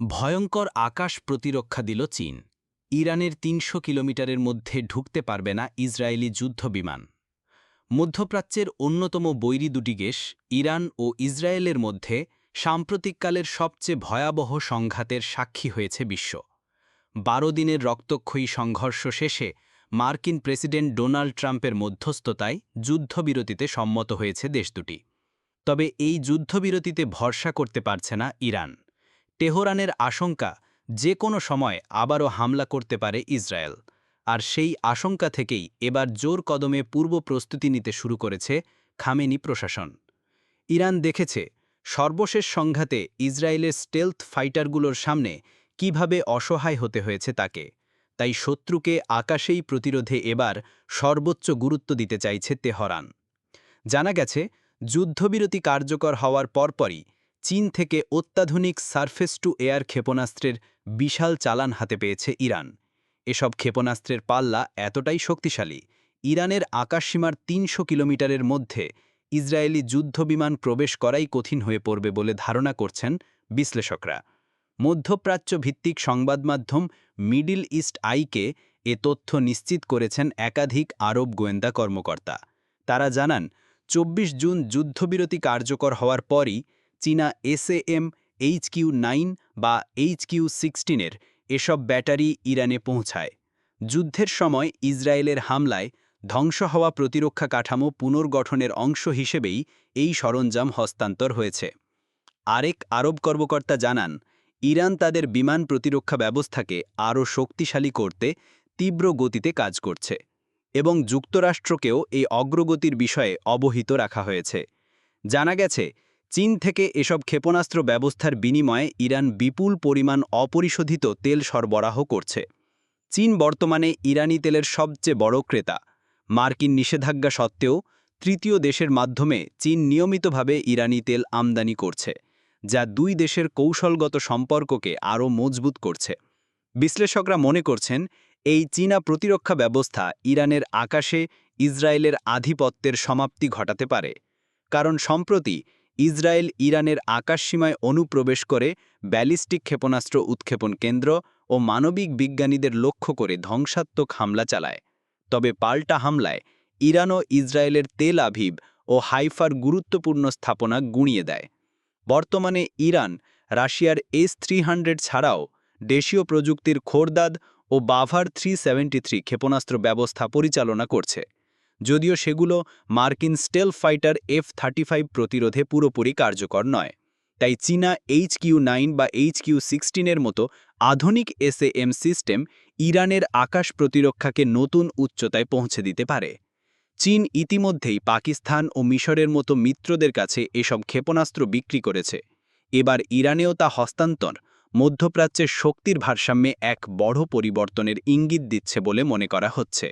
ভয়ঙ্কর আকাশ প্রতিরক্ষা দিল চীন। ইরানের তিনশো কিলোমিটারের মধ্যে ঢুকতে পারবে না ইসরায়েলি যুদ্ধবিমান মধ্যপ্রাচ্যের অন্যতম বৈরী দুটি দেশ, ইরান ও ইসরায়েলের মধ্যে সাম্প্রতিককালের সবচেয়ে ভয়াবহ সংঘাতের সাক্ষী হয়েছে বিশ্ব। বারো দিনের রক্তক্ষয়ী সংঘর্ষ শেষে মার্কিন প্রেসিডেন্ট ডোনাল্ড ট্রাম্পের মধ্যস্থতায় যুদ্ধবিরতিতে সম্মত হয়েছে দেশ দুটি। তবে এই যুদ্ধবিরতিতে ভরসা করতে পারছে না ইরান। তেহরানের আশঙ্কা যে কোনো সময় আবারও হামলা করতে পারে ইসরায়েল। আর সেই আশঙ্কা থেকেই এবার জোর কদমে পূর্ব প্রস্তুতি নিতে শুরু করেছে খামেনি প্রশাসন। ইরান দেখেছে সর্বশেষ সংঘাতে ইসরায়েলের স্টেলথ ফাইটারগুলোর সামনে কীভাবে অসহায় হতে হয়েছে তাকে। তাই শত্রুকে আকাশেই প্রতিরোধে এবার সর্বোচ্চ গুরুত্ব দিতে চাইছে তেহরান। জানা গেছে, যুদ্ধবিরতি কার্যকর হওয়ার পরপরই চীন থেকে অত্যাধুনিক সারফেস টু এয়ার ক্ষেপণাস্ত্রের বিশাল চালান হাতে পেয়েছে ইরান। এসব ক্ষেপণাস্ত্রের পাল্লা এতটাই শক্তিশালী, ইরানের আকাশসীমার তিনশো কিলোমিটারের মধ্যে ইসরায়েলি যুদ্ধবিমান প্রবেশ করাই কঠিন হয়ে পড়বে বলে ধারণা করছেন বিশ্লেষকরা। মধ্যপ্রাচ্য ভিত্তিক সংবাদমাধ্যম মিডিল ইস্ট আইকে এ তথ্য নিশ্চিত করেছেন একাধিক আরব গোয়েন্দা কর্মকর্তা। তারা জানান, চব্বিশ জুন যুদ্ধবিরতি কার্যকর হওয়ার পরই চীনা এসএএম এইচ কিউ নাইন বা এইচ কিউ সিক্সটিনের এসব ব্যাটারি ইরানে পৌঁছায়। যুদ্ধের সময় ইসরায়েলের হামলায় ধ্বংস হওয়া প্রতিরক্ষা কাঠামো পুনর্গঠনের অংশ হিসেবেই এই সরঞ্জাম হস্তান্তর হয়েছে। আরেক আরব কর্মকর্তা জানান, ইরান তাদের বিমান প্রতিরক্ষা ব্যবস্থাকে আরও শক্তিশালী করতে তীব্র গতিতে কাজ করছে এবং যুক্তরাষ্ট্রকেও এই অগ্রগতির বিষয়ে অবহিত রাখা হয়েছে। জানা গেছে চীন থেকে এসব ক্ষেপণাস্ত্র ব্যবস্থার বিনিময়ে ইরান বিপুল পরিমাণ অপরিশোধিত তেল সরবরাহ করছে। চীন বর্তমানে ইরানি তেলের সবচেয়ে বড় ক্রেতা। মার্কিন নিষেধাজ্ঞা সত্ত্বেও তৃতীয় দেশের মাধ্যমে চীন নিয়মিতভাবে ইরানি তেল আমদানি করছে, যা দুই দেশের কৌশলগত সম্পর্ককে আরও মজবুত করছে। বিশ্লেষকরা মনে করছেন, এই চীনা প্রতিরক্ষা ব্যবস্থা ইরানের আকাশে ইসরায়েলের আধিপত্যের সমাপ্তি ঘটাতে পারে, কারণ সম্প্রতি ইসরায়েল ইরানের আকাশসীমায় অনুপ্রবেশ করে ব্যালিস্টিক ক্ষেপণাস্ত্র উৎক্ষেপণ কেন্দ্র ও মানবিক বিজ্ঞানীদের লক্ষ্য করে ধ্বংসাত্মক হামলা চালায়। তবে পাল্টা হামলায় ইরান ও ইসরায়েলের তেল আভিব ও হাইফার গুরুত্বপূর্ণ স্থাপনা গুঁড়িয়ে দেয়। বর্তমানে ইরান রাশিয়ার এস থ্রি ছাড়াও দেশীয় প্রযুক্তির খোরদাদ ও বাভার থ্রি ক্ষেপণাস্ত্র ব্যবস্থা পরিচালনা করছে। যদিও সেগুলো মার্কিন স্টেল ফাইটার এফ থার্টি প্রতিরোধে পুরোপুরি কার্যকর নয়। তাই চীনা এইচ কিউ নাইন বা এইচ কিউ সিক্সটিনের মতো আধুনিক এসএএম সিস্টেম ইরানের আকাশ প্রতিরক্ষাকে নতুন উচ্চতায় পৌঁছে দিতে পারে। চীন ইতিমধ্যেই পাকিস্তান ও মিশরের মতো মিত্রদের কাছে এসব ক্ষেপণাস্ত্র বিক্রি করেছে। এবার ইরানেও তা হস্তান্তর, মধ্যপ্রাচ্যের শক্তির ভারসাম্যে এক বড় পরিবর্তনের ইঙ্গিত দিচ্ছে বলে মনে করা হচ্ছে।